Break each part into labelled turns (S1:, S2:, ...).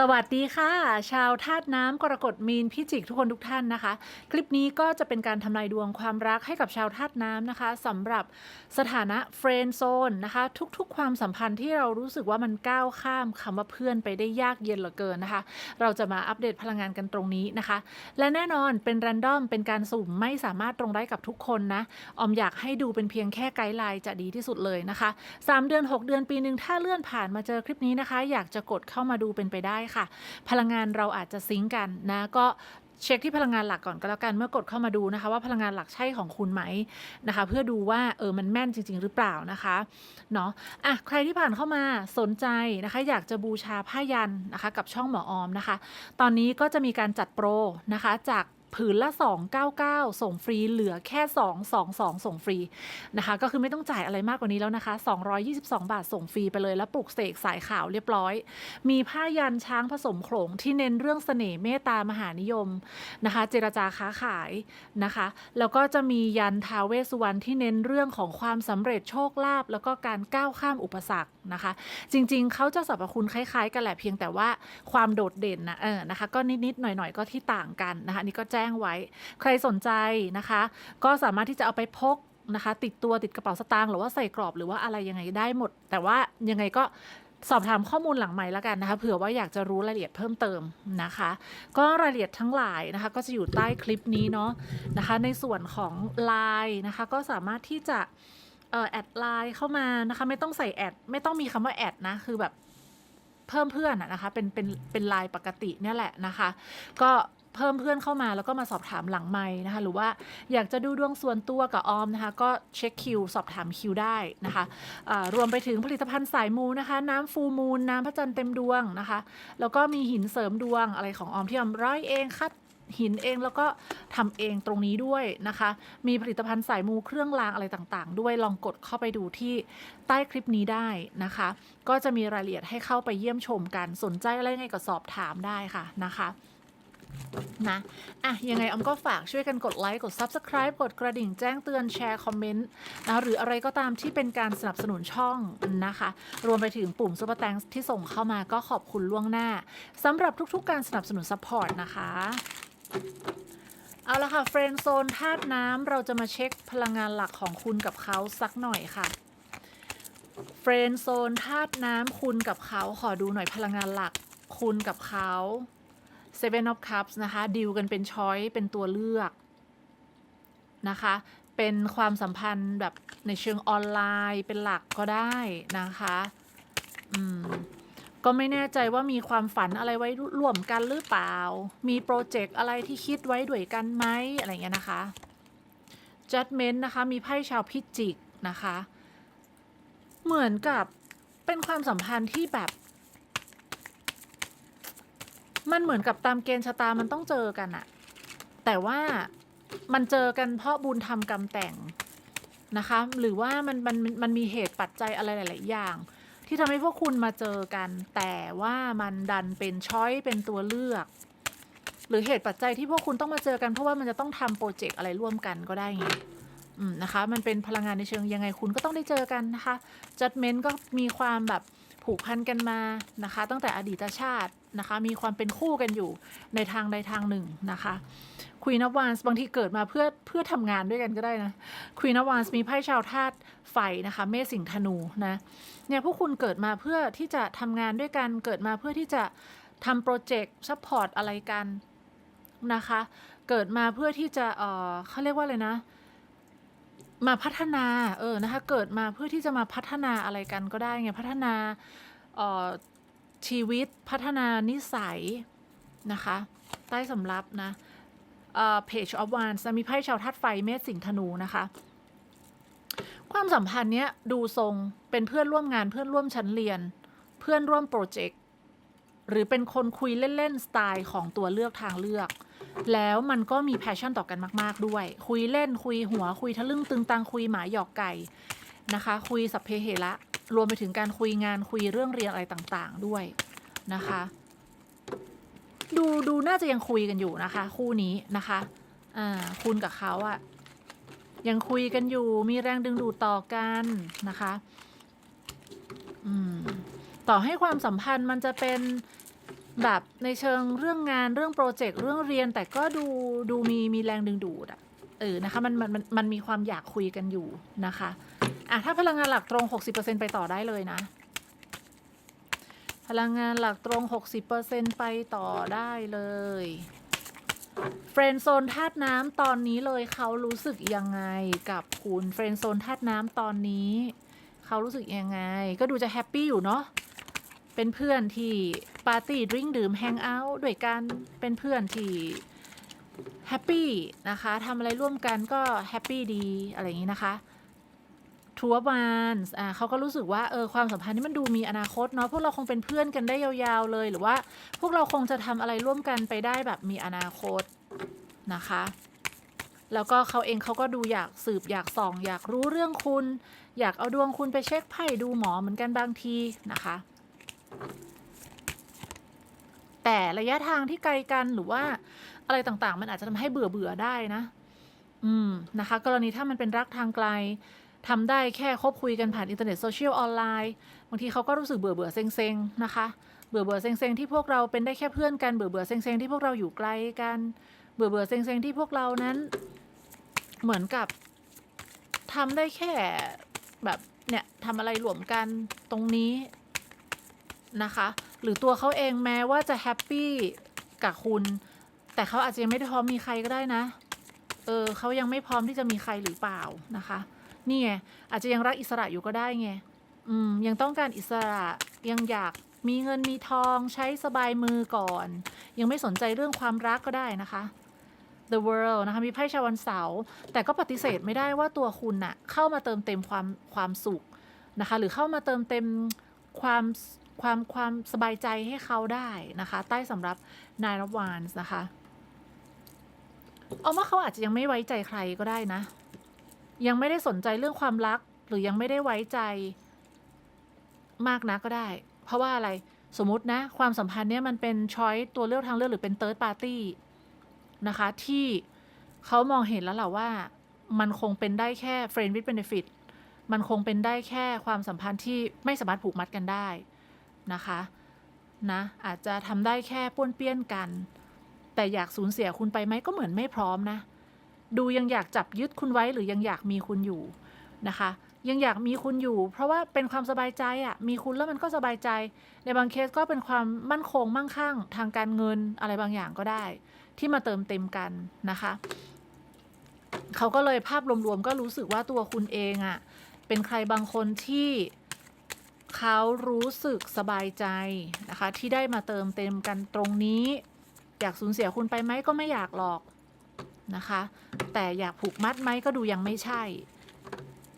S1: สวัสดีค่ะ ชาวธาตุน้ำกรกฎมีนพิจิกทุกคนทุกท่านนะคะ คลิปนี้ก็จะเป็นการทำนายดวงความรักให้กับชาวธาตุน้ำนะคะสำหรับสถานะเฟรนด์โซนนะคะ ทุกๆ ความสัมพันธ์ที่เรารู้สึกว่ามันก้าวข้ามคำว่าเพื่อนไปได้ยากเย็นเหลือเกินนะคะ เราจะมาอัปเดตพลังงานกันตรงนี้นะคะ และแน่นอนเป็นแรนดอมเป็นการสุ่มไม่สามารถตรงได้กับทุกคนนะออมอยากให้ดูเป็นเพียงแค่ไกด์ไลน์จะดีที่สุดเลยนะคะ 3 เดือน 6 เดือนปีหนึ่งถ้าเลื่อนผ่านมาเจอคลิปนี้นะคะ อยากจะกดเข้ามาดูเป็นไปได้ค่ะ พลังงานเราอาจจะซิงก์กันนะก็เช็คที่พลังงานหลักก่อนก็แล้วกันเมื่อกดเข้ามาดูนะคะ ว่าพลังงานหลักใช่ของคุณไหมนะคะ เพื่อดูว่าเออมันแม่นจริง ๆ หรือเปล่านะคะเนาะอะใครที่ผ่านเข้ามาสนใจนะคะ อยากจะบูชาผ้ายันนะคะ กับช่องหมอออมนะคะ ตอนนี้ก็จะมีการจัดโปรนะคะจาก ผืนละ 299 ส่งฟรีเหลือแค่ 222 ส่งฟรีนะคะ ก็คือไม่ต้องจ่ายอะไรมากกว่านี้แล้วนะคะ 222 บาทส่งฟรีไปเลย แล้วปลุกเสกสายขาวเรียบร้อย มีผ้ายันช้างผสมโขลงที่เน้นเรื่องเสน่ห์เมตตามหานิยมนะคะ เจรจาค้าขายนะคะ แล้วก็จะมียันทาวเวสุวรรณที่เน้นเรื่องของความสำเร็จโชคลาภแล้วก็การก้าวข้ามอุปสรรคนะคะ จริงๆ เขาจะสรรพคุณคล้ายๆ กันแหละเพียงแต่ว่าความโดดเด่นนะเออนะคะ ก็นิดๆหน่อยๆก็ที่ต่างกันนะคะนี่ก็แจ้งไว้ ใครสนใจนะคะ ก็สามารถที่จะเอาไปพกนะคะ ติดตัวติดกระเป๋าสตางค์หรือว่าใส่กรอบหรือว่าอะไรยังไงได้หมด แต่ว่ายังไงก็สอบถามข้อมูลหลังใหม่แล้วกันนะคะเผื่อว่าอยากจะรู้รายละเอียดเพิ่มเติมนะคะ ก็รายละเอียดทั้งหลายนะคะ ก็จะอยู่ใต้คลิปนี้เนาะนะคะ ในส่วนของ Line นะคะ ก็สามารถที่จะแอดไลน์เข้ามานะคะ ไม่ต้องใส่แอดไม่ต้องมีคำว่าแอดนะคือแบบเพิ่มเพื่อนอะนะคะเป็นเป็นเป็นไลน์ปกติเนี่ยแหละนะคะ ก็ เพิ่มเพื่อนเข้ามาแล้วก็มาสอบถามหลังไม้นะคะ หรือว่าอยากจะดูดวงส่วนตัวกับออมนะคะ ก็เช็คคิว สอบถามคิวได้นะคะอ่ารวมไปถึงผลิตภัณฑ์สายมูนะคะ น้ำฟูมูล น้ำพระจันทร์เต็มดวงนะคะ แล้วก็มีหินเสริมดวงอะไรของออมที่ออมร้อยเองคัดหินเองแล้วก็ทำเองตรงนี้ด้วยนะคะ มีผลิตภัณฑ์สายมูเครื่องรางอะไรต่างๆ ด้วยลองกดเข้าไปดูที่ใต้คลิปนี้ได้นะคะ ก็จะมีรายละเอียดให้เข้าไปเยี่ยมชมกันสนใจอะไรไงก็สอบถามได้ค่ะนะคะ นะอะยังไงออมก็ฝากช่วยกันกดไลค์กด Subscribe กดกระดิ่งแจ้งเตือนแชร์คอมเมนต์นะหรืออะไรก็ตามที่เป็นการสนับสนุนช่องนะคะ รวมไปถึงปุ่ม Super Thanks ที่ส่งเข้ามาก็ขอบคุณล่วงหน้าสำหรับทุกๆ การสนับสนุน Support นะคะเอาละค่ะเฟรนด์โซนธาตุน้ำเราจะมาเช็คพลังงานหลักของคุณกับเขาสักหน่อยค่ะเฟรนด์โซนธาตุน้ำคุณกับเขาขอดูหน่อยพลังงานหลักคุณกับเขา Seven of Cups นะคะดีลกันเป็นช้อยเป็นตัวเลือกนะคะ เป็นความสัมพันธ์แบบในเชิงออนไลน์เป็นหลักก็ได้นะคะอืมก็ไม่แน่ใจว่ามีความฝันอะไรไว้ร่วมกันหรือเปล่า มีโปรเจกต์อะไรที่คิดไว้ด้วยกันไหมอะไรเงี้ยนะคะ Judgment นะคะ มีไพ่ชาวพิจิกนะคะ เหมือนกับเป็นความสัมพันธ์ที่แบบ มันเหมือนกับตามเกณฑ์ชะตามันต้องเจอกันอะแต่ว่ามันเจอกันเพราะบุญทำกรรมแต่งนะคะ หรือว่ามันมันมันมีเหตุปัจจัยอะไรหลาย ๆ อย่าง ที่ทำให้พวกคุณมาเจอกัน แต่ว่ามันดันเป็นช้อยเป็นตัวเลือก หรือเหตุปัจจัยที่พวกคุณต้องมาเจอกัน เพราะว่ามันจะต้องทำโปรเจกต์อะไรร่วมกันก็ได้ไงนะคะ มันเป็นพลังงานในเชิงยังไงคุณก็ต้องได้เจอกันนะคะ judgment ก็มีความแบบผูกพันกันมานะคะ ตั้งแต่อดีตชาติ นะคะ มีความเป็นคู่กันอยู่ในทางใดทางหนึ่งนะคะ Queen of Wands บางทีเกิดมาเพื่อเพื่อทำงานด้วยกันก็ได้นะ Queen of Wands มีไพ่ชาวธาตุไฟนะคะ เมษสิงธนูนะเนี่ยพวกคุณเกิดมาเพื่อที่จะทำงานด้วยกัน เกิดมาเพื่อที่จะทำโปรเจกต์ซัพพอร์ตอะไรกันนะคะ เกิดมาเพื่อที่จะเออเขาเรียกว่าอะไรนะ มาพัฒนาเออนะคะ เกิดมาเพื่อที่จะมาพัฒนาอะไรกันก็ได้ไงพัฒนาเอ่อ ชีวิตพัฒนานิสัยนะคะ ใต้สำรับนะเอ่อ Page of Wands นะมีไพ่ชาวธาตุไฟเมษสิงห์ธนูนะคะ ความสัมพันธ์เนี้ยดูทรงเป็นเพื่อนร่วมงานเพื่อนร่วมชั้นเรียน เพื่อนร่วมโปรเจกต์หรือเป็นคนคุยเล่น ๆ สไตล์ของตัวเลือกทางเลือก แล้วมันก็มีแพชชั่นต่อกันมาก ๆ ด้วย คุยเล่นคุยหัวคุยทะลึ่งตึงตังคุยหมาหยอกไก่นะคะ คุยสัพเพเหระ รวมไปถึงการคุยงานคุยเรื่องเรียนอะไรต่างๆด้วยนะคะ ดูดูน่าจะยังคุยกันอยู่นะคะ คู่นี้นะคะอ่าคุณกับเขาอะยังคุยกันอยู่มีแรงดึงดูดต่อกันนะคะอืมต่อให้ความสัมพันธ์มันจะเป็นแบบในเชิงเรื่องงานเรื่องโปรเจกต์เรื่องเรียนแต่ก็ดูดูมีมีแรงดึงดูดอะเออนะคะมันมันมันมันมีความอยากคุยกันอยู่นะคะ อะถ้าพลังงานหลักตรง 60%ไปต่อได้เลยนะ พลังงานหลักตรง 60%ไปต่อได้เลยเฟรนโซนธาตุน้ำตอนนี้เลยเขารู้สึกยังไงกับคุณเฟรนโซนธาตุน้ำตอนนี้เขารู้สึกยังไง ก็ดูจะแฮปปี้อยู่เนาะเป็นเพื่อนที่ปาร์ตี้ดริงดื่มแฮงเอาท์ด้วยกันเป็นเพื่อนที่แฮปปี้นะคะทำอะไรร่วมกันก็แฮปปี้ดีอะไรอย่างนี้นะคะ ทัวร์บานอ่าเขาก็รู้สึกว่าเออความสัมพันธ์นี้มันดูมีอนาคตเนาะพวกเราคงเป็นเพื่อนกันได้ยาวๆเลย หรือว่าพวกเราคงจะทำอะไรร่วมกันไปได้แบบมีอนาคตนะคะ แล้วก็เขาเองเขาก็ดูอยากสืบอยากส่อง อยากรู้เรื่องคุณ อยากเอาดวงคุณไปเช็คไพ่ดูหมอเหมือนกันบางทีนะคะ แต่ระยะทางที่ไกลกันหรือว่าอะไรต่างๆ มันอาจจะทำให้เบื่อเบื่อๆได้นะ อืมนะคะ กรณีถ้ามันเป็นรักทางไกล ทำได้แค่คบคุยกันผ่านอินเทอร์เน็ตโซเชียลออนไลน์บางทีเขาก็รู้สึกเบื่อเบื่อเซ็งๆนะคะเบื่อเบื่อเซ็งๆที่พวกเราเป็นได้แค่เพื่อนกันเบื่อเบื่อเซ็งๆที่พวกเราอยู่ไกลกัน เบื่อเบื่อเซ็งๆที่พวกเรานั้น เหมือนกับทำได้แค่แบบเนี่ยทำอะไรรวมกันตรงนี้นะคะ หรือตัวเขาเองแม้ว่าจะแฮปปี้กับคุณ แต่เขาอาจจะยังไม่ได้พร้อมมีใครก็ได้นะ เออเขายังไม่พร้อมที่จะมีใครหรือเปล่านะคะ นี่ไงอาจจะยังรักอิสระอยู่ก็ได้ไงอืมยังต้องการอิสระยังอยากมีเงินมีทองใช้สบายมือก่อน ยังไม่สนใจเรื่องความรักก็ได้นะคะ The World นะคะมีไพ่ชาววันเสาร์แต่ก็ปฏิเสธไม่ได้ว่าตัวคุณน่ะเข้ามาเติมเต็มความความสุขนะคะ หรือเข้ามาเติมเต็มความความความสบายใจให้เขาได้นะคะ ใต้สำหรับ Nine of Wands นะคะ เอาว่าเขาอาจจะยังไม่ไว้ใจใครก็ได้นะ ยังไม่ได้สนใจเรื่องความรัก หรือยังไม่ได้ไว้ใจมากนะก็ได้ เพราะว่าอะไรสมมตินะ ความสัมพันธ์เนี้ยมันเป็นช้อยตัวเลือกทางเลือกหรือเป็น third party นะคะ ที่เขามองเห็นแล้วแหละว่า มันคงเป็นได้แค่ friend with benefit มันคงเป็นได้แค่ความสัมพันธ์ที่ไม่สามารถผูกมัดกันได้นะคะนะอาจจะทำได้แค่ป้วนเปี้ยนกัน แต่อยากสูญเสียคุณไปไหมก็เหมือนไม่พร้อมนะ ดูยังอยากจับยึดคุณไว้หรือยังอยากมีคุณอยู่นะคะ ยังอยากมีคุณอยู่ เพราะว่าเป็นความสบายใจอะ่ะมีคุณแล้วมันก็สบายใจ ในบางเคสก็เป็นความมั่นคงมั่งคั่ง ทางการเงินอะไรบางอย่างก็ได้ ที่มาเติมเต็มกันนะคะเขาก็เลยภาพรวมๆก็รู้สึกว่าตัวคุณเองอะ่ะเป็นใครบางคนที่เขารู้สึกสบายใจนะคะ ที่ได้มาเติมเต็มกันตรงนี้ อยากสูญเสียคุณไปไหมก็ไม่อยากหรอก นะคะ แต่อยากผูกมัดไหมก็ดูยังไม่ใช่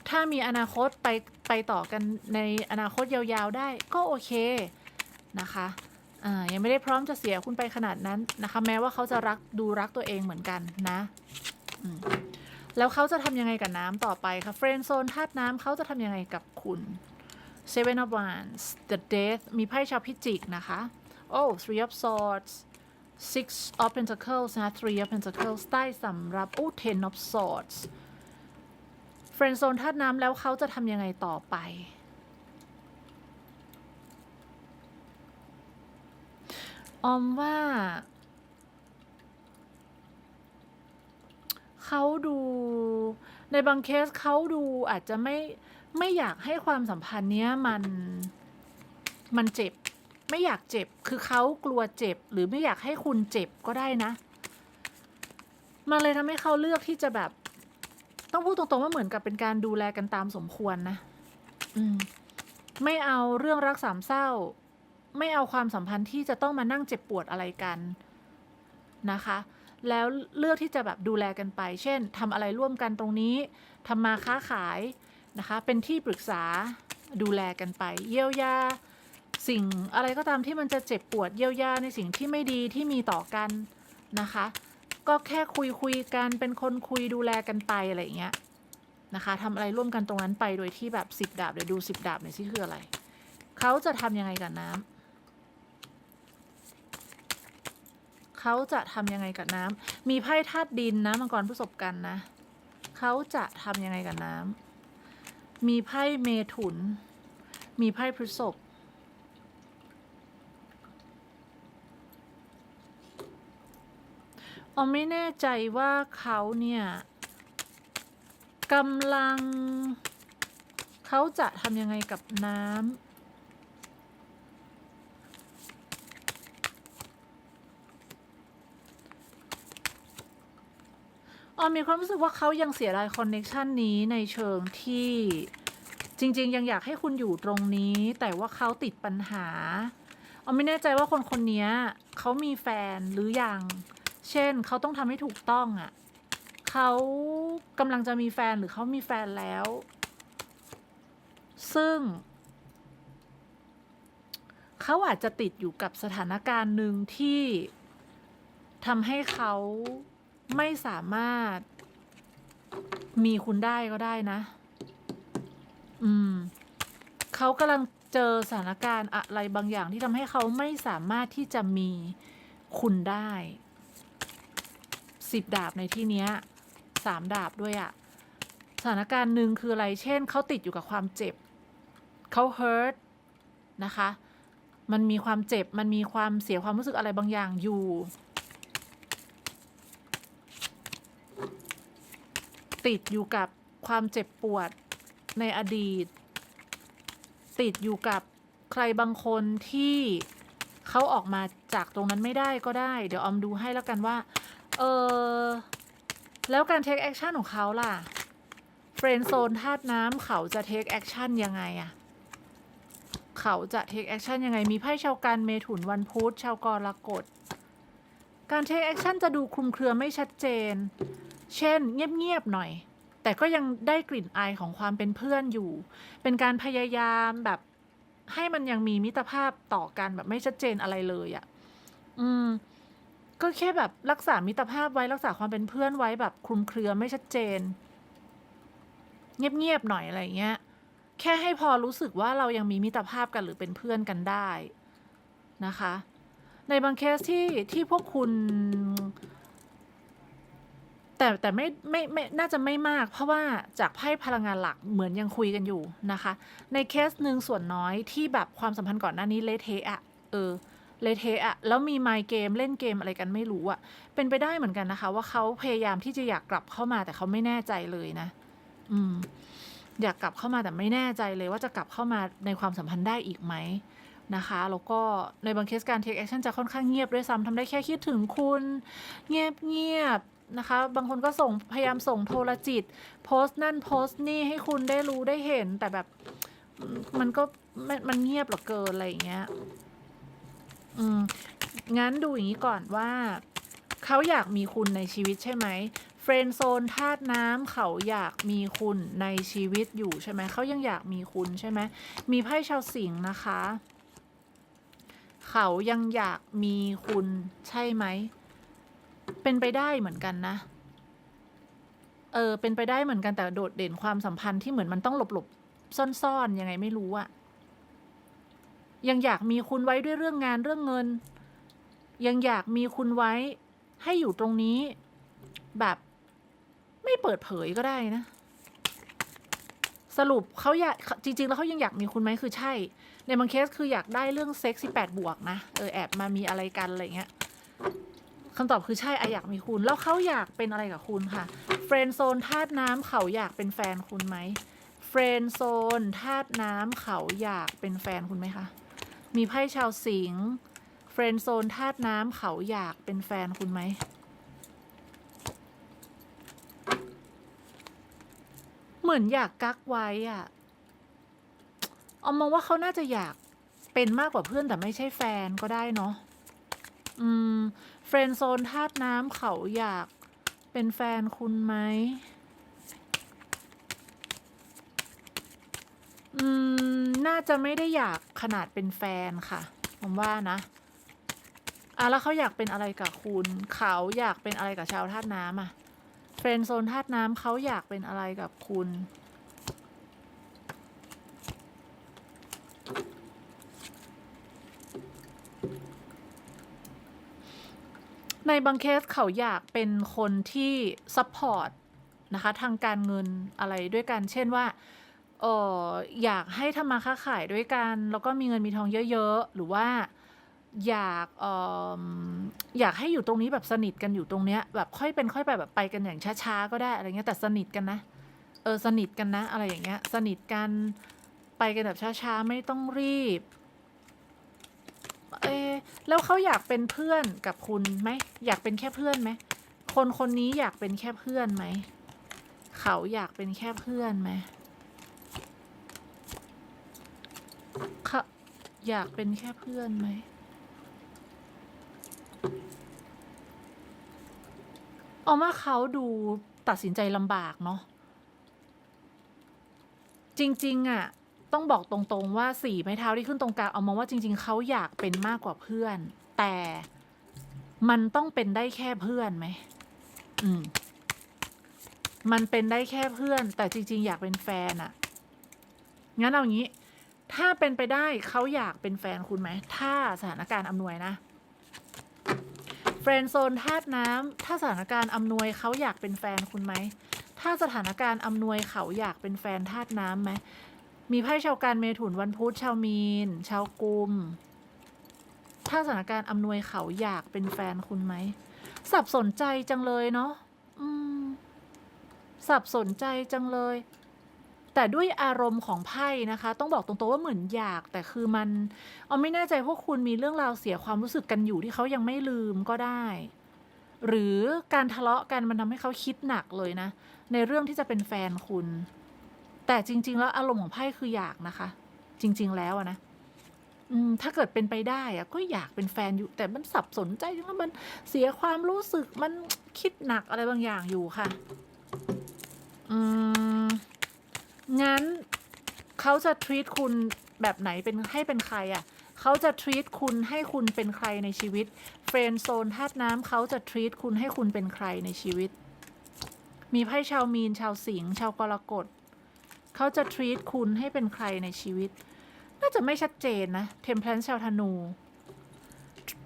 S1: ถ้ามีอนาคตไปไปต่อกันในอนาคตยาวๆได้ก็โอเคนะคะยังไม่ได้พร้อมจะเสียคุณไปขนาดนั้นนะคะ แม้ว่าเขาจะรักดูรักตัวเองเหมือนกันนะแล้วเขาจะทำยังไงกับน้ำต่อไปคะเฟรนโซนธาตุน้ำเขาจะทำยังไงกับคุณ Seven of Wands The Death มีไพ่ชาวพิจิกนะคะ Oh Three of Swords Six of Pentacles นะ Three of Pentacles ใต้สำหรับโอ้ Ten of Swords เฟรนโซนธาตุน้ำแล้วเขาจะทำยังไงต่อไป ออมว่า เขาดู ในบางเคสเขาดูอาจจะไม่ ไม่อยากให้ความสัมพันธ์เนี้ยมัน มันเจ็บ ไม่อยากเจ็บ คือเขากลัวเจ็บ หรือไม่อยากให้คุณเจ็บก็ได้นะ มันเลยทำให้เขาเลือกที่จะแบบ ต้องพูดตรงๆว่าเหมือนกับเป็นการดูแลกันตามสมควรนะ อืม ไม่เอาเรื่องรักสามเศร้า ไม่เอาความสัมพันธ์ที่จะต้องมานั่งเจ็บปวดอะไรกันนะคะ แล้วเลือกที่จะแบบดูแลกันไป เช่นทำอะไรร่วมกันตรงนี้ทำมาค้าขายนะคะ เป็นที่ปรึกษาดูแลกันไป เยียวยา สิ่งอะไรก็ตามที่มันจะเจ็บปวดเยียวยาในสิ่งที่ไม่ดีที่มีต่อกันนะคะ ก็แค่คุยคุยกันเป็นคนคุยดูแลกันไปอะไรอย่างเงี้ยนะคะทำอะไรร่วมกันตรงนั้นไปโดยที่แบบสิบดาบเดี๋ยวดูสิบดาบหน่อยสิคืออะไรเขาจะทำยังไงกับน้ำเขาจะทำยังไงกับน้ำ มีไพ่ธาตุดินนะมังกรผู้ศพกันนะ เขาจะทำยังไงกับน้ำ มีไพ่เมถุน มีไพ่พฤษภ ออมไม่แน่ใจว่าเขาเนี่ยกำลัง เขาจะทำยังไงกับน้ำออมีความรู้สึกว่าเขายังเสียดายคอนเน็ชันนี้ในเชิงที่จริง ๆ ยังอยากให้คุณอยู่ตรงนี้ แต่ว่าเขาติดปัญหาออมไม่แน่ใจว่าคนคนนี้เขามีแฟนหรือยัง เช่นเขาต้องทำให้ถูกต้องอะ่ะเขากำลังจะมีแฟนหรือเขามีแฟนแล้ว ซึ่ง เขาอาจจะติดอยู่กับสถานการณ์หนึ่งที่ทำให้เขาไม่สามารถมีคุณได้ก็ได้นะ อืม เขากำลังเจอสถานการณ์อะไรบางอย่างที่ทำให้เขาไม่สามารถที่จะมีคุณได้ สิบดาบในที่เนี้ยสามดาบด้วยอะสถานการณ์หนึ่งคืออะไร เช่น เขาติดอยู่กับความเจ็บ เขา hurt นะคะ มันมีความเจ็บ มันมีความเสียความรู้สึกอะไรบางอย่างอยู่ ติดอยู่กับความเจ็บปวดในอดีต ติดอยู่กับใครบางคนที่เขาออกมาจากตรงนั้นไม่ได้ก็ได้ เดี๋ยวออมดูให้แล้วกันว่า เออแล้วการ take action ของเขาล่ะเฟรนโซนธาตุน้ำเขาจะ take action ยังไงอะเขาจะ take action ยังไง มีไพ่ชาวกันเมถุนวันพุธชาวกรกฎการ take action จะดูคลุมเครือไม่ชัดเจน เช่น เงียบ ๆ หน่อย แต่ก็ยังได้กลิ่นอายของความเป็นเพื่อนอยู่ เป็นการพยายามแบบให้มันยังมีมิตรภาพต่อกันแบบไม่ชัดเจนอะไรเลยอะ่ะ อืม ก็แค่แบบรักษามิตรภาพไว้รักษาความเป็นเพื่อนไว้แบบคลุมเครือไม่ชัดเจน เงียบๆหน่อยอะไรเงี้ย แค่ให้พอรู้สึกว่าเรายังมีมิตรภาพกันหรือเป็นเพื่อนกันได้นะคะ ในบางเคสที่ที่พวกคุณแต่แต่ไม่ไม่ไม่น่าจะไม่มาก เพราะว่าจากไพ่พลังงานหลักเหมือนยังคุยกันอยู่นะคะ ในเคสหนึ่งส่วนน้อยที่แบบความสัมพันธ์ก่อนหน้านี้เละเทะอะเออ เละเทะอะแล้วมีไมเกมเล่นเกมอะไรกันไม่รู้อะเป็นไปได้เหมือนกันนะคะ ว่าเขาพยายามที่จะอยากกลับเข้ามาแต่เขาไม่แน่ใจเลยนะ อืม อยากกลับเข้ามาแต่ไม่แน่ใจเลยว่าจะกลับเข้ามาในความสัมพันธ์ได้อีกไหมนะคะแล้วก็ในบางเคสการ take action จะค่อนข้างเงียบด้วยซ้ำทำได้แค่คิดถึงคุณ เงียบเงียบนะคะ บางคนก็ส่งพยายามส่งโทรจิต โพสต์นั่นโพสต์นี่ให้คุณได้รู้ได้เห็น แต่แบบมันก็มันมันเงียบเหลือเกินอะไรอย่างเงี้ย อืมงั้นดูอย่างนี้ก่อนว่า เขาอยากมีคุณในชีวิตใช่ไหมเฟรนโซนธาตุน้ำเขาอยากมีคุณในชีวิตอยู่ใช่ไหมเขายังอยากมีคุณใช่ไหมมีไพ่ชาวสิงห์นะคะ เขายังอยากมีคุณใช่ไหมเป็นไปได้เหมือนกันนะเออเป็นไปได้เหมือนกันแต่โดดเด่นความสัมพันธ์ที่เหมือนมันต้องหลบๆซ่อนๆยังไงไม่รู้อะ ยังอยากมีคุณไว้ด้วยเรื่องงานเรื่องเงิน ยังอยากมีคุณไว้ให้อยู่ตรงนี้ แบบไม่เปิดเผยก็ได้นะ สรุปเขาอยากจริง ๆ แล้วเขายังอยากมีคุณไหมคือใช่ ในบางเคสคืออยากได้เรื่องเซ็กซี่แปดบวกนะ เออแอบมามีอะไรกันอะไรเงี้ยคำตอบคือใช่ออยากมีคุณ แล้วเขาอยากเป็นอะไรกับคุณค่ะเฟรนโซนธาตุน้ำเขาอยากเป็นแฟนคุณไหมเฟรนโซนธาตุน้ำเขาอยากเป็นแฟนคุณไหมคะ มีไพ่ชาวสิงห์เฟรนโซนธาตุน้ำเขาอยากเป็นแฟนคุณไหม เหมือนอยากกักไว้อะเอามองว่าเขาน่าจะอยากเป็นมากกว่าเพื่อนแต่ไม่ใช่แฟนก็ได้เนาะ อืม เฟรนโซนธาตุน้ำเขาอยากเป็นแฟนคุณไหม อืม น่าจะไม่ได้อยากขนาดเป็นแฟนค่ะ ผมว่านะอะแล้วเขาอยากเป็นอะไรกับคุณ เขาอยากเป็นอะไรกับชาวธาตุน้ำอะเฟรนโซนธาตุน้ำเขาอยากเป็นอะไรกับคุณ ในบางเคสเขาอยากเป็นคนที่ซัพพอร์ตนะคะ ทางการเงินอะไรด้วยกัน เช่นว่า เอออยากให้ทำมาค้าขายด้วยกัน แล้วก็มีเงินมีทองเยอะ ๆ หรือว่าอยากเออยากให้อยู่ตรงนี้แบบสนิทกันอยู่ตรงเนี้ย แบบค่อยเป็นค่อยไปแบบไปกันอย่างช้าๆก็ได้อะไรเงี้ยแต่สนิทกันนะเออสนิทกันนะ อะไรอย่างเงี้ย สนิทกันไปกันแบบช้าๆไม่ต้องรีบเอะแล้วเขาอยากเป็นเพื่อนกับคุณไหมอยากเป็นแค่เพื่อนไหมคนคนนี้อยากเป็นแค่เพื่อนไหมเขาอยากเป็นแค่เพื่อนไหมเขา อยากเป็นแค่เพื่อนไหมเอามาเขาดูตัดสินใจลำบากเนาะ จริง ๆอะ ต้องบอกตรงๆว่าสี่ไม้เท้าที่ขึ้นตรงกลางเอามองว่าจริง ๆ เขาอยากเป็นมากกว่าเพื่อน แต่มันต้องเป็นได้แค่เพื่อนไหม อืม มันเป็นได้แค่เพื่อน แต่จริง ๆ อยากเป็นแฟนอะ งั้นเอางี้ ถ้าเป็นไปได้เขาอยากเป็นแฟนคุณไหม ถ้าสถานการณ์อำนวยนะเฟรนด์โซนธาตุน้ำถ้าสถานการณ์อำนวยเขาอยากเป็นแฟนคุณไหม ถ้าสถานการณ์อำนวยเขาอยากเป็นแฟนธาตุน้ำไหม มีไพ่ชาวการเมถุนวันพุธชาวมีน ชาวกุม ถ้าสถานการณ์อำนวยเขาอยากเป็นแฟนคุณไหม สับสนใจจังเลยเนาะสับสนใจจังเลย แต่ด้วยอารมณ์ของไพ่นะคะ ต้องบอกตรงๆว่าเหมือนอยาก แต่คือมันเอาไม่แน่ใจพวกคุณมีเรื่องราวเสียความรู้สึกกันอยู่ที่เขายังไม่ลืมก็ได้ หรือการทะเลาะกันมันทำให้เขาคิดหนักเลยนะ ในเรื่องที่จะเป็นแฟนคุณ แต่จริง ๆ แล้วอารมณ์ของไพ่คืออยากนะคะ จริง ๆ แล้วนะถ้าเกิดเป็นไปได้อะก็อยากเป็นแฟนอยู่ แต่มันสับสนใจว่ามันเสียความรู้สึกมันคิดหนักอะไรบางอย่างอยู่ค่ะ อืม งั้นเขาจะ treat คุณแบบไหนเป็นให้เป็นใครอะ่ะเขาจะ treat คุณให้คุณเป็นใครในชีวิตเฟรนโซนธาตุน้ำเขาจะ treat คุณให้คุณเป็นใครในชีวิต มีไพ่ชาวมีนชาวสิงห์ชาวกรกฎเขาจะ treat คุณให้เป็นใครในชีวิต น่าจะไม่ชัดเจนนะเทมเพลนชาวธนู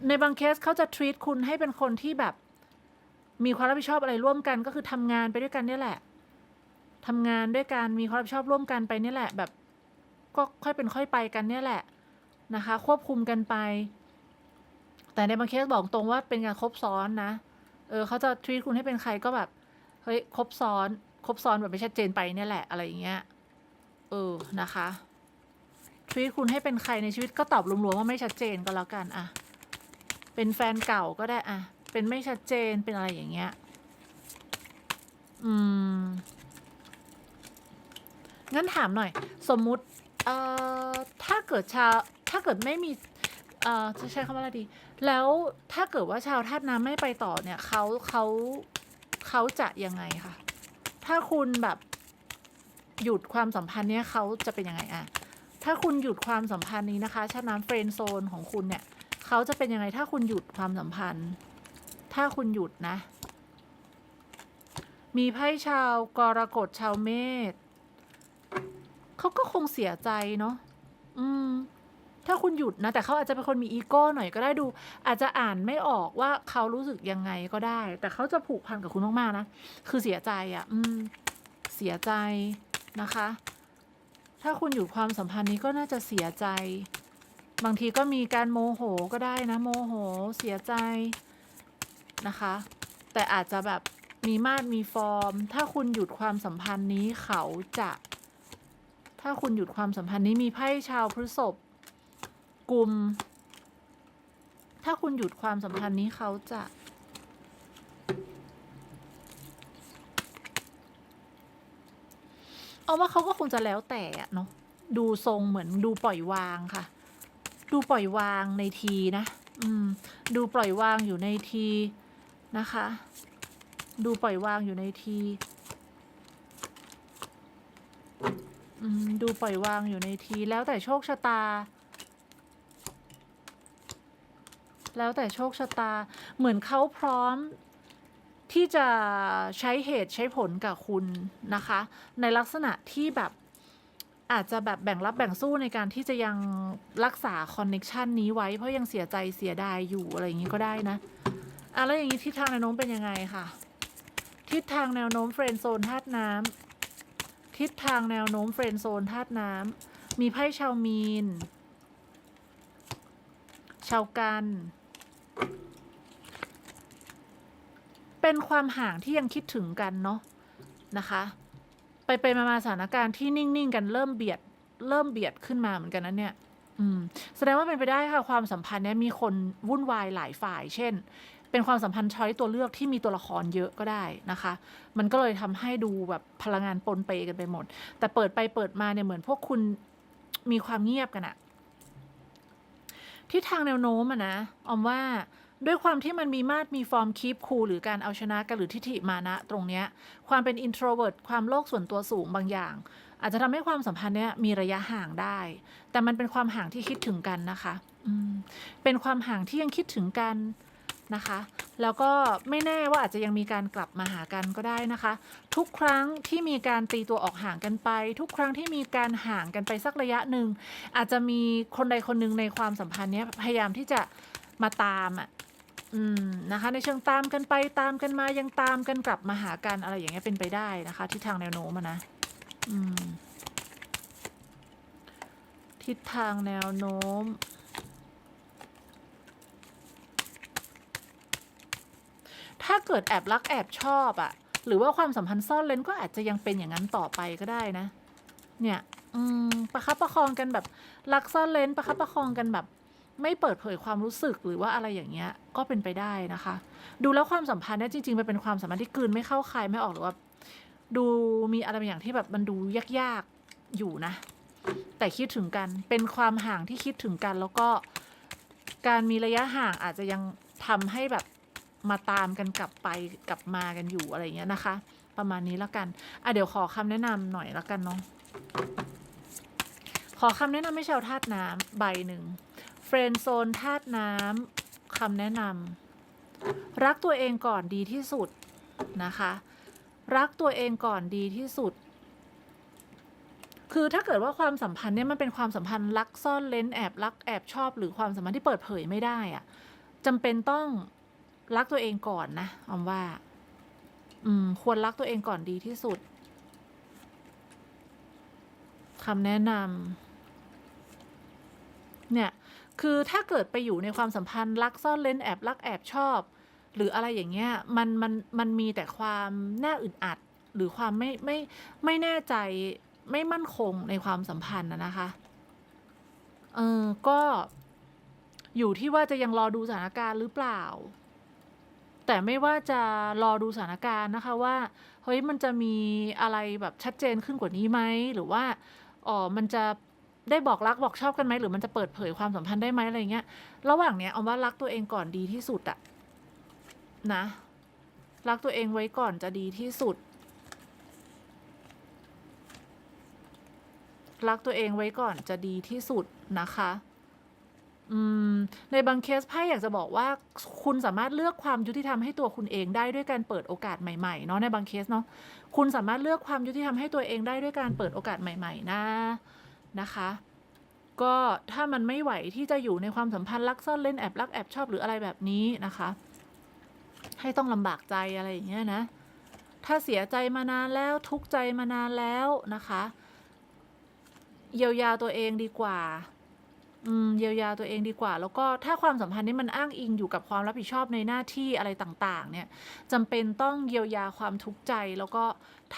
S1: ในบางเคสเขาจะ treat คุณให้เป็นคนที่แบบ มีความรับผิดชอบอะไรร่วมกันก็คือทำงานไปด้วยกันนี่แหละ ทำงานด้วยกันมีความรับผิดชอบร่วมกันไปเนี่ยแหละ แบบก็ค่อยเป็นค่อยไปกันเนี่ยแหละนะคะ ควบคุมกันไป แต่ในบางเคสบอกตรงว่าเป็นการครบซ้อนนะ เออเขาจะ treat คุณให้เป็นใครก็แบบเฮ้ยครบซ้อนครบซ้อนแบบไม่ชัดเจนไปเนี่ยแหละอะไรอย่างเงี้ยเออนะคะทวีตคุณให้เป็นใครในชีวิตก็ตอบรวมๆว่าไม่ชัดเจนก็แล้วกันอะเป็นแฟนเก่าก็ได้อะเป็นไม่ชัดเจนเป็นอะไรอย่างเงี้ย อืม งั้นถามหน่อย สมมุติเอ่อถ้าเกิดชาวถ้าเกิดไม่มีเอ่อจะใช้คำว่าอะไรดี แล้วถ้าเกิดว่าชาวธาตุน้ำไม่ไปต่อเนี่ยเขาเขาเขาจะยังไงคะถ้าคุณแบบหยุดความสัมพันธ์เนี้ยเขาจะเป็นยังไงอะถ้าคุณหยุดความสัมพันธ์นี้นะคะชาติน้ำเฟรนโซนของคุณเนี่ยเขาจะเป็นยังไง ถ้าคุณหยุดความสัมพันธ์ ถ้าคุณหยุดนะ มีไพ่ชาวกรกฎชาวเมษ เขาก็คงเสียใจเนาะอืม ถ้าคุณหยุดนะ แต่เขาอาจจะเป็นคนมีอีโก้หน่อยก็ได้ดู อาจจะอ่านไม่ออกว่าเขารู้สึกยังไงก็ได้ แต่เขาจะผูกพันกับคุณมากๆนะ คือเสียใจอะ่ะ อืม เสียใจนะคะ ถ้าคุณอยู่ความสัมพันธ์นี้ก็น่าจะเสียใจ บางทีก็มีการโมโหก็ได้นะ โมโห เสียใจนะคะ แต่อาจจะแบบมีมาดมีฟอร์ม ถ้าคุณหยุดความสัมพันธ์นี้เขาจะ ถ้าคุณหยุดความสัมพันธ์นี้มีไพ่ชาวพฤษภกลุ่ม ถ้าคุณหยุดความสัมพันธ์นี้เขาจะเอาว่าเขาก็คงจะแล้วแต่อะเนาะดูทรงเหมือนดูปล่อยวางค่ะ ดูปล่อยวางในทีนะอืม ดูปล่อยวางอยู่ในทีนะคะ ดูปล่อยวางอยู่ในที อืม ดูปล่อยวางอยู่ในทีแล้วแต่โชคชะตา แล้วแต่โชคชะตา เหมือนเขาพร้อมที่จะใช้เหตุใช้ผลกับคุณนะคะ ในลักษณะที่แบบอาจจะแบบแบ่งรับแบ่งสู้ในการที่จะยังรักษาคอนเน็ชันนี้ไว้เพราะยังเสียใจเสียดายอยู่อะไรอย่างนี้ก็ได้นะอะแล้วอย่างนี้ทิศทางแนวโน้มเป็นยังไงค่ะ ทิศทางแนวโน้มเฟรนโซนธาตุน้ำ ทิศทางแนวโน้มเฟรนโซนธาตุน้ำมีไพ่ชาวมีน ชาวกัน เป็นความห่างที่ยังคิดถึงกันเนาะนะคะ ไปไปมามาสถานการณ์ที่นิ่งๆกันเริ่มเบียดเริ่มเบียดขึ้นมาเหมือนกันนะเนี่ยอืมแสดงว่าเป็นไปได้ค่ะความสัมพันธ์เนี้ยมีคนวุ่นวายหลายฝ่าย เช่น เป็นความสัมพันธ์ช้อยตัวเลือกที่มีตัวละครเยอะก็ได้นะคะ มันก็เลยทำให้ดูแบบพลังงานปนเปกันไปหมด แต่เปิดไปเปิดมาเนี่ยเหมือนพวกคุณมีความเงียบกันอะที่ทางแนวโน้มอะนะออมว่าด้วยความที่มันมีมาตรมีฟอร์มคีปคูลหรือการเอาชนะกันหรือทิฐิมานะตรงเนี้ยความเป็น introvert ความโลกส่วนตัวสูงบางอย่าง อาจจะทำให้ความสัมพันธ์เนี้ยมีระยะห่างได้ แต่มันเป็นความห่างที่คิดถึงกันนะคะ อืมเป็นความห่างที่ยังคิดถึงกัน นะคะ แล้วก็ไม่แน่ว่าอาจจะยังมีการกลับมาหากันก็ได้นะคะ ทุกครั้งที่มีการตีตัวออกห่างกันไป ทุกครั้งที่มีการห่างกันไปสักระยะหนึ่ง อาจจะมีคนใดคนหนึ่งในความสัมพันธ์นี้พยายามที่จะมาตามอะอืมนะคะในเชิงตามกันไปตามกันมายังตามกันกลับมาหากันอะไรอย่างเงี้ยเป็นไปได้นะคะทิศทางแนวโน้มนะอืมทิศทางแนวโน้ม ถ้าเกิดแอบรักแอบชอบอะหรือว่าความสัมพันธ์ซ่อนเลนก็อาจจะยังเป็นอย่างนั้นต่อไปก็ได้นะ เนี่ย อืมประคับประคองกันแบบรักซ่อนเลนประคับประคองกันแบบ ไม่เปิดเผยความรู้สึกหรือว่าอะไรอย่างเงี้ย ก็เป็นไปได้นะคะ ดูแล้วความสัมพันธ์เนี่ยจริงๆมันเป็นความสัมพันธ์ที่กลืนไม่เข้าใครไม่ออกหรือว่าดูมีอะไรบางอย่างที่แบบมันดูยากๆอยู่นะ แต่คิดถึงกันเป็นความห่างที่คิดถึงกันแล้วก็การมีระยะห่างอาจจะยังทำให้แบบ มาตามกันกลับไปกลับมากันอยู่อะไรเงี้ยนะคะ ประมาณนี้แล้วกันอะเดี๋ยวขอคำแนะนำหน่อยแล้วกันเนาะขอคำแนะนำให้ชาวธาตุน้ำใบหนึ่งเฟรนโซนธาตุน้ำคำแนะนำรักตัวเองก่อนดีที่สุดนะคะ รักตัวเองก่อนดีที่สุดคือถ้าเกิดว่าความสัมพันธ์เนี่ยมันเป็นความสัมพันธ์รักซ่อนเลนแอบรักแอบชอบหรือความสัมพันธ์ที่เปิดเผยไม่ได้อะจำเป็นต้อง รักตัวเองก่อนนะออมว่า อืม ควรรักตัวเองก่อนดีที่สุดคำแนะนำเนี่ย คือถ้าเกิดไปอยู่ในความสัมพันธ์รักซ่อนเล่นแอบรักแอบชอบ หรืออะไรอย่างเงี้ย มันมันมันมีแต่ความน่าอึดอัด หรือความไม่ไม่ไม่แน่ใจไม่มั่นคงในความสัมพันธ์นะคะ เออก็อยู่ที่ว่าจะยังรอดูสถานการณ์หรือเปล่า แต่ไม่ว่าจะรอดูสถานการณ์นะคะว่าเฮ้ยมันจะมีอะไรแบบชัดเจนขึ้นกว่านี้ไหมหรือว่าอ๋อมันจะได้บอกรักบอกชอบกันไหมหรือมันจะเปิดเผยความสัมพันธ์ได้ไหมอะไรเงี้ยระหว่างเนี้ยเอาว่ารักตัวเองก่อนดีที่สุดอะนะ รักตัวเองไว้ก่อนจะดีที่สุด รักตัวเองไว้ก่อนจะดีที่สุดนะคะ อืม ในบางเคสไพ่อยากจะบอกว่าคุณสามารถเลือกความยุติธรรมให้ตัวคุณเองได้ด้วยการเปิดโอกาสใหม่ๆเนาะในบางเคสเนาะคุณสามารถเลือกความยุติธรรมให้ตัวเองได้ด้วยการเปิดโอกาสใหม่ ๆ นะนะคะ ก็ถ้ามันไม่ไหวที่จะอยู่ในความสัมพันธ์รักซ่อนเล่นแอบรักแอบชอบหรืออะไรแบบนี้นะคะ ให้ต้องลำบากใจอะไรอย่างเงี้ยนะ ถ้าเสียใจมานานแล้วทุกข์ใจมานานแล้วนะคะ เยียวยาตัวเองดีกว่า อืมเยียวยาตัวเองดีกว่า แล้วก็ถ้าความสัมพันธ์นี้มันอ้างอิงอยู่กับความรับผิดชอบในหน้าที่อะไรต่างๆ เนี่ยจำเป็นต้องเยียวยาความทุกข์ใจ แล้วก็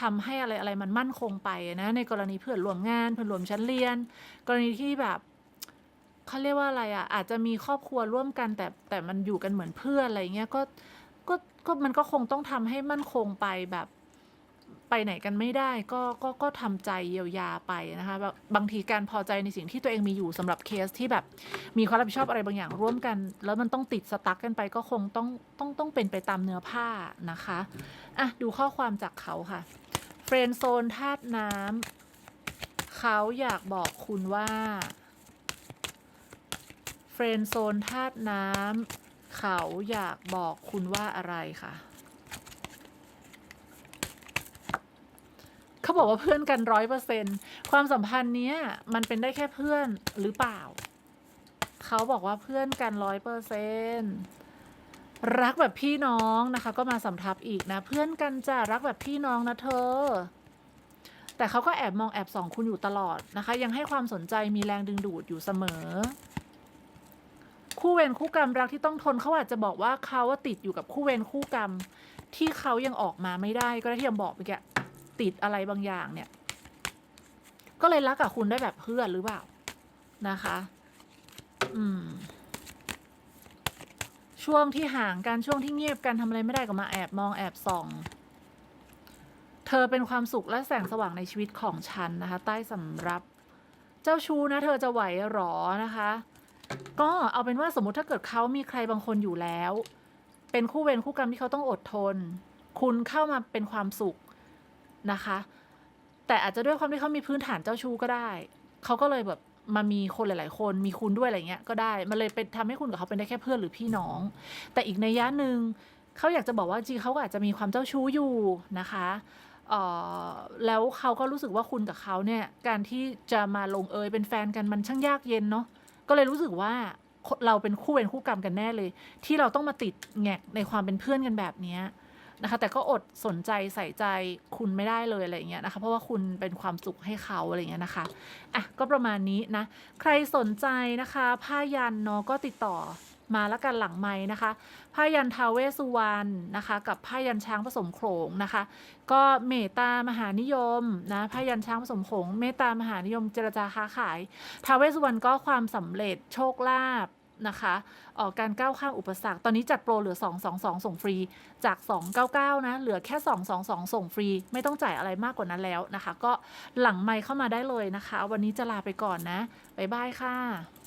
S1: ทำให้อะไรอะไรมันมั่นคงไปนะในกรณีเพื่อนร่วมงานเพื่อนร่วมชั้นเรียน กรณีที่แบบเขาเรียกว่าอะไรอะอาจจะมีครอบครัวร่วมกัน แต่แต่มันอยู่กันเหมือนเพื่อนอะไรเงี้ยก็ก็ก็มันก็คงต้องทำให้มั่นคงไปแบบ ไปไหนกันไม่ได้ก็ก็ก็ทำใจเยียวยาไปนะคะแบบบางทีการพอใจในสิ่งที่ตัวเองมีอยู่สำหรับเคสที่แบบมีความรับผิดชอบอะไรบางอย่างร่วมกัน แล้วมันต้องติดสตั๊กกันไปก็คงต้องต้องต้องเป็นไปตามเนื้อผ้านะคะอะดูข้อความจากเขาค่ะเฟรนโซนธาตุน้ำเขาอยากบอกคุณว่าเฟรนโซนธาตุน้ำเขาอยากบอกคุณว่าอะไรค่ะ เขาบอกว่าเพื่อนกันร้อยเปอร์เซนความสัมพันธ์เนี้ยมันเป็นได้แค่เพื่อนหรือเปล่า เขาบอกว่าเพื่อนกันร้อยเปอร์เซนรักแบบพี่น้องนะคะ ก็มาสำทับอีกนะ เพื่อนกันจะรักแบบพี่น้องนะเธอ แต่เขาก็แอบมองแอบส่องคุณอยู่ตลอดนะคะ ยังให้ความสนใจมีแรงดึงดูดอยู่เสมอ คู่เวรคู่กรรมรักที่ต้องทนเขาอาจจะบอกว่าเขาว่าติดอยู่กับคู่เวรคู่กรรม ที่เขายังออกมาไม่ได้ก็ได้ที่ยมบอกเมื่อกี้ ติดอะไรบางอย่างเนี่ย ก็เลยรักกับคุณได้แบบเพื่อนหรือเปล่านะคะ อืม ช่วงที่ห่างกันช่วงที่เงียบกันทำอะไรไม่ได้ก็มาแอบมองแอบส่อง เธอเป็นความสุขและแสงสว่างในชีวิตของฉันนะคะ ใต้สำรับ เจ้าชู้นะ เธอจะไหวหรอนะคะ ก็เอาเป็นว่าสมมติถ้าเกิดเขามีใครบางคนอยู่แล้ว เป็นคู่เวรคู่กรรมที่เขาต้องอดทน คุณเข้ามาเป็นความสุข นะคะ แต่อาจจะด้วยความที่เขามีพื้นฐานเจ้าชู้ก็ได้ เขาก็เลยแบบมามีคนหลาย ๆ คนมีคุณด้วยอะไรเงี้ยก็ได้ มันเลยเป็นทำให้คุณกับเขาเป็นได้แค่เพื่อนหรือพี่น้อง แต่อีกในยยะหนึ่งเขาอยากจะบอกว่าจริงเขาก็อาจจะมีความเจ้าชู้อยู่นะคะออแล้วเขาก็รู้สึกว่าคุณกับเขาเนี่ย การที่จะมาลงเอยเป็นแฟนกันมันช่างยากเย็นเนาะก็เลยรู้สึกว่าเราเป็นคู่เวรคู่กรรมกันแน่เลย ที่เราต้องมาติดแงกในความเป็นเพื่อนกันแบบเนี้ย นะคะ แต่ก็อดสนใจใส่ใจคุณไม่ได้เลยอะไรเงี้ยนะคะ เพราะว่าคุณเป็นความสุขให้เขาอะไรเงี้ยนะคะอะก็ประมาณนี้นะ ใครสนใจนะคะผ้ายันเนาะก็ติดต่อมาแล้วกันหลังไม้นะคะผ้ายันทาเวสุวรรณนะคะ กับผ้ายันช้างผสมโขลงนะคะ ก็เมตตามหานิยมนะผ้ายันช้างผสมโขลงเมตตามหานิยมเจรจาค้าขายทาเวสสุวรรณก็ความสำเร็จโชคลาภ นะคะออกการก้าวข้ามอุปสรรค ตอนนี้จัดโปรเหลือ 222 ส่งฟรี จาก 299 นะ เหลือแค่ 222 ส่งฟรี ไม่ต้องจ่ายอะไรมากกว่านั้นแล้วนะคะ ก็หลังไมค์เข้ามาได้เลยนะคะ วันนี้จะลาไปก่อนนะ บ๊ายบายค่ะ